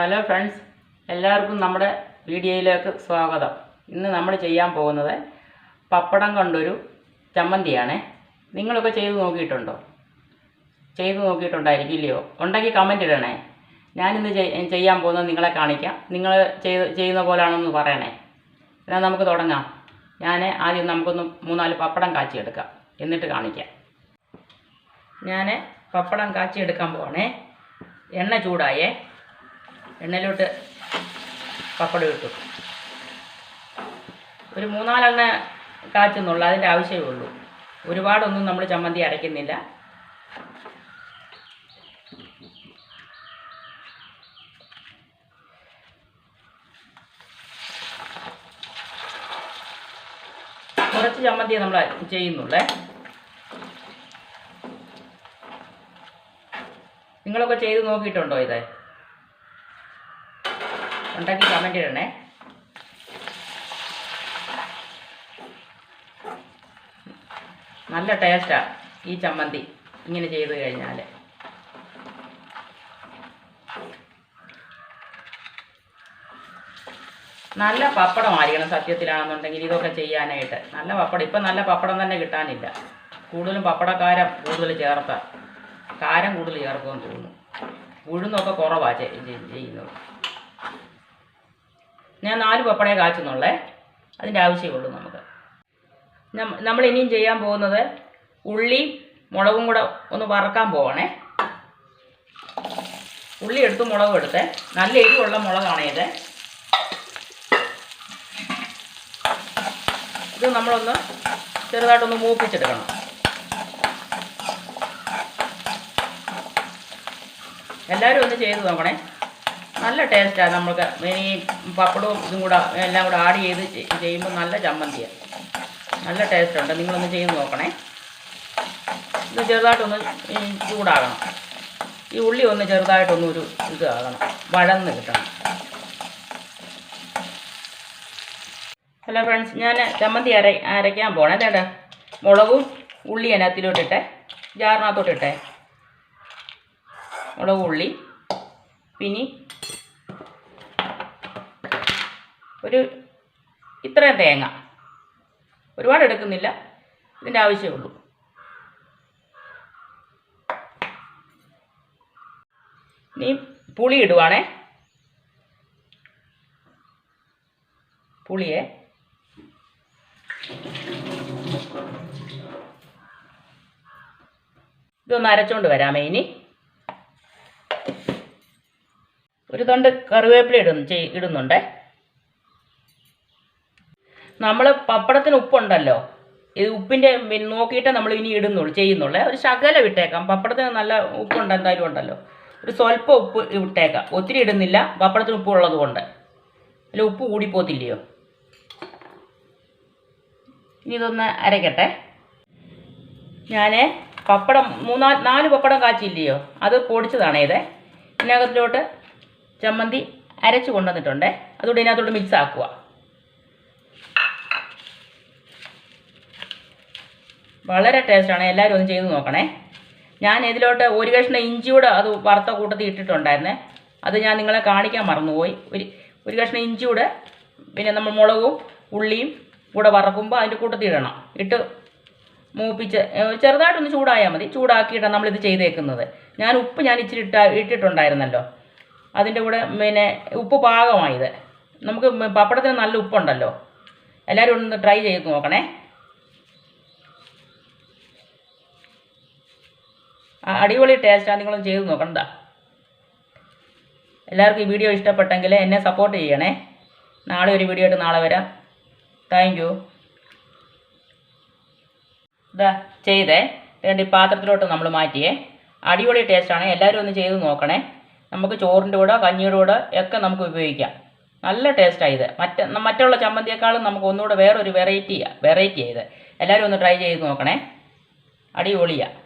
Hello friends എല്ലാവർക്കും നമ്മുടെ വീഡിയോയിലേക്ക് സ്വാഗതം. ഇന്ന് നമ്മൾ ചെയ്യാൻ പോകുന്നത് പപ്പടം കൊണ്ടൊരു ചമ്മന്തിയാണ്. നിങ്ങളൊക്കെ ചെയ്ത് നോക്കിയിട്ടുണ്ടോ? ചെയ്ത് നോക്കിയിട്ടുണ്ടായിരിക്കും ഇല്ലയോ? ഉണ്ടെങ്കിൽ കമന്റ് ഇടണേ. ഞാനിന്ന് ചെയ്- ചെയ്യാൻ പോകുന്നത് നിങ്ങളെ കാണിക്കാം. നിങ്ങൾ ചെയ്ത് ചെയ്യുന്ന പോലാണെന്ന് പറയണേ. എന്നാൽ നമുക്ക് തുടങ്ങാം. ഞാൻ ആദ്യം നമുക്കൊന്ന് മൂന്നാൽ പപ്പടം കാച്ചിയെടുക്കാം. എന്നിട്ട് കാണിക്കാം. ഞാൻ പപ്പടം കാച്ചിയെടുക്കാൻ പോകണേ എണ്ണ ചൂടായേ. എണ്ണയിലോട്ട് പപ്പടം ഇട്ടു. ഒരു മൂന്നാലെണ്ണ കാച്ചുന്നുള്ളൂ അതിന്റെ ആവശ്യമേ ഉള്ളൂ. ഒരുപാടൊന്നും നമ്മൾ ചമ്മന്തി അരയ്ക്കുന്നില്ല. കുറച്ച് ചമ്മന്തിയെ നമ്മൾ ചെയ്യുന്നുള്ളേ. നിങ്ങളൊക്കെ ചെയ്ത് നോക്കിയിട്ടുണ്ടോ ഇത്? ഉണ്ടാക്കി കമന്റ് ഇടണേ. നല്ല ടേസ്റ്റാണ് ഈ ചമ്മന്തി ഇങ്ങനെ ചെയ്ത് കഴിഞ്ഞാൽ നല്ല പപ്പടമായിരിക്കണം സത്യത്തിലാണെന്നുണ്ടെങ്കിൽ ഇതൊക്കെ ചെയ്യാനായിട്ട്. നല്ല പപ്പടം ഇപ്പം നല്ല പപ്പടം തന്നെ കിട്ടാനില്ല. കൂടുതലും പപ്പടക്കാരം കൂടുതൽ ചേർത്ത. കാരം കൂടുതൽ ചേർക്കുമെന്ന് തോന്നുന്നു. ഉഴുന്നൊക്കെ കുറവാണ് ചെയ്യുന്നത്. ഞാൻ നാല് പപ്പടയെ കാച്ചുന്നുള്ളേ. അതിന്റെ ആവശ്യമേ ഉള്ളൂ നമുക്ക്. നമ്മൾ ഇനിയും ചെയ്യാൻ പോകുന്നത് ഉള്ളി മുളകും കൂടെ ഒന്ന് വറക്കാൻ പോവണേ. ഉള്ളി എടുത്ത് മുളകും എടുത്ത്. നല്ല എരിവുള്ള മുളകാണ് ഇത്. ഇത് നമ്മളൊന്ന് ചെറുതായിട്ടൊന്ന് മൂപ്പിച്ചെടുക്കണം. എല്ലാവരും ഒന്ന് ചെയ്ത് നോക്കണേ. നല്ല ടേസ്റ്റാണ് നമുക്ക് ഇനി പപ്പടവും ഇതും കൂടെ എല്ലാം കൂടെ ആഡ് ചെയ്ത് ചെയ്യുമ്പോൾ നല്ല ചമ്മന്തിയാണ് നല്ല ടേസ്റ്റ് ഉണ്ട്. നിങ്ങളൊന്ന് ചെയ്ത് നോക്കണേ. ഇത് ചെറുതായിട്ടൊന്ന് ചൂടാകണം. ഈ ഉള്ളി ഒന്ന് ചെറുതായിട്ടൊന്ന് ഒരു ഇത് ആകണം വഴന്ന് കിട്ടണം. ഹലോ ഫ്രണ്ട്സ് ഞാൻ ചമ്മന്തി അര അരയ്ക്കാൻ പോണേ. ചേട്ടാ മുളകും ഉള്ളി അതിനകത്തിലോട്ടിട്ടെ ജാറിനകത്തോട്ടിട്ടെ മുളകും ഉള്ളി പിന്നെ ഒരു ഇത്രയും തേങ്ങ. ഒരുപാട് എടുക്കുന്നില്ല. ഇതിന്റെ ആവശ്യമേ ഉള്ളൂ. ഇനി പുളി ഇടുവാണേ. പുളിയെ ഇതൊന്ന് അരച്ചുകൊണ്ട് വരാമേ ഇനി. ഒരു തൊണ്ട് കറിവേപ്പില ഇടുന്നു ഇടുന്നുണ്ടേ. നമ്മൾ പപ്പടത്തിന് ഉപ്പുണ്ടല്ലോ. ഇത് ഉപ്പിന്റെ നോക്കിയിട്ട് നമ്മൾ ഇനി ഇടുന്നുള്ളൂ ചെയ്യുന്നുള്ളേ. ഒരു ശകലം ഇട്ടേക്കാം പപ്പടത്തിന് നല്ല ഉപ്പുണ്ട് എന്തായാലും ഉണ്ടല്ലോ. ഒരു സ്വല്പം ഉപ്പ് ഇട്ടേക്കാം. ഒത്തിരി ഇടുന്നില്ല. പപ്പടത്തിന് ഉപ്പ് ഉള്ളത് കൊണ്ട് അല്ല ഉപ്പ് കൂടിപ്പോത്തില്ലയോ? ഇനി ഇതൊന്ന് അരയ്ക്കട്ടെ ഞാൻ പപ്പടം മൂന്നാൽ നാല് പപ്പടം കാച്ചില്ലയോ? അത് പൊടിച്ചതാണേ ഇത്. ഇതിനകത്തിലോട്ട് ചമ്മന്തി അരച്ച് കൊണ്ടുവന്നിട്ടുണ്ടേ. അതുകൊണ്ട് ഇതിനകത്തോട്ട് മിക്സ് ആക്കുക. വളരെ ടേസ്റ്റാണ് എല്ലാവരും ഒന്ന് ചെയ്ത് നോക്കണേ. ഞാൻ ഇതിലോട്ട് ഒരു കഷ്ണം ഇഞ്ചിയൂടെ അത് വറുത്ത കൂട്ടത്തിൽ ഇട്ടിട്ടുണ്ടായിരുന്നേ. അത് ഞാൻ നിങ്ങളെ കാണിക്കാൻ മറന്നുപോയി. ഒരു ഒരു കഷ്ണം ഇഞ്ചിയൂടെ പിന്നെ നമ്മൾ മുളകും ഉള്ളിയും കൂടെ വറക്കുമ്പോൾ അതിന്റെ കൂട്ടത്തിൽ ഇടണം. ഇട്ട് മൂപ്പിച്ച് ചെറുതായിട്ടൊന്ന് ചൂടായാൽ മതി. ചൂടാക്കിയിട്ടാണ് നമ്മളിത് ചെയ്തേക്കുന്നത്. ഞാൻ ഉപ്പ് ഞാൻ ഇച്ചിരി ഇട്ട ഇട്ടിട്ടുണ്ടായിരുന്നല്ലോ. അതിന്റെ കൂടെ പിന്നെ ഉപ്പ് പാകമായത്. നമുക്ക് പപ്പടത്തിന് നല്ല ഉപ്പുണ്ടല്ലോ. എല്ലാവരും ഒന്ന് ട്രൈ ചെയ്ത് നോക്കണേ. അടിപൊളി ടേസ്റ്റാണ് നിങ്ങളൊന്ന് ചെയ്ത് നോക്കണം ദാ എല്ലാവർക്കും ഈ വീഡിയോ ഇഷ്ടപ്പെട്ടെങ്കിൽ എന്നെ സപ്പോർട്ട് ചെയ്യണേ. നാളെ ഒരു വീഡിയോ ആയിട്ട് നാളെ വരാം. താങ്ക് യു ഇതാ ചെയ്തേ. വേണ്ടി പാത്രത്തിലോട്ട് നമ്മൾ മാറ്റിയേ. അടിപൊളി ടേസ്റ്റാണ് എല്ലാവരും ഒന്ന് ചെയ്ത് നോക്കണേ. നമുക്ക് ചോറിന്റെ കൂടെ കഞ്ഞിയുടെ കൂടെ ഒക്കെ നമുക്ക് ഉപയോഗിക്കാം. നല്ല ടേസ്റ്റാണ് ഇത്. മറ്റ മറ്റുള്ള ചമ്മന്തിയേക്കാളും നമുക്ക് ഒന്നുകൂടെ വേറൊരു വെറൈറ്റിയാണ് വെറൈറ്റി ഇത്. എല്ലാവരും ഒന്ന് ട്രൈ ചെയ്ത് നോക്കണേ. അടിപൊളിയാണ്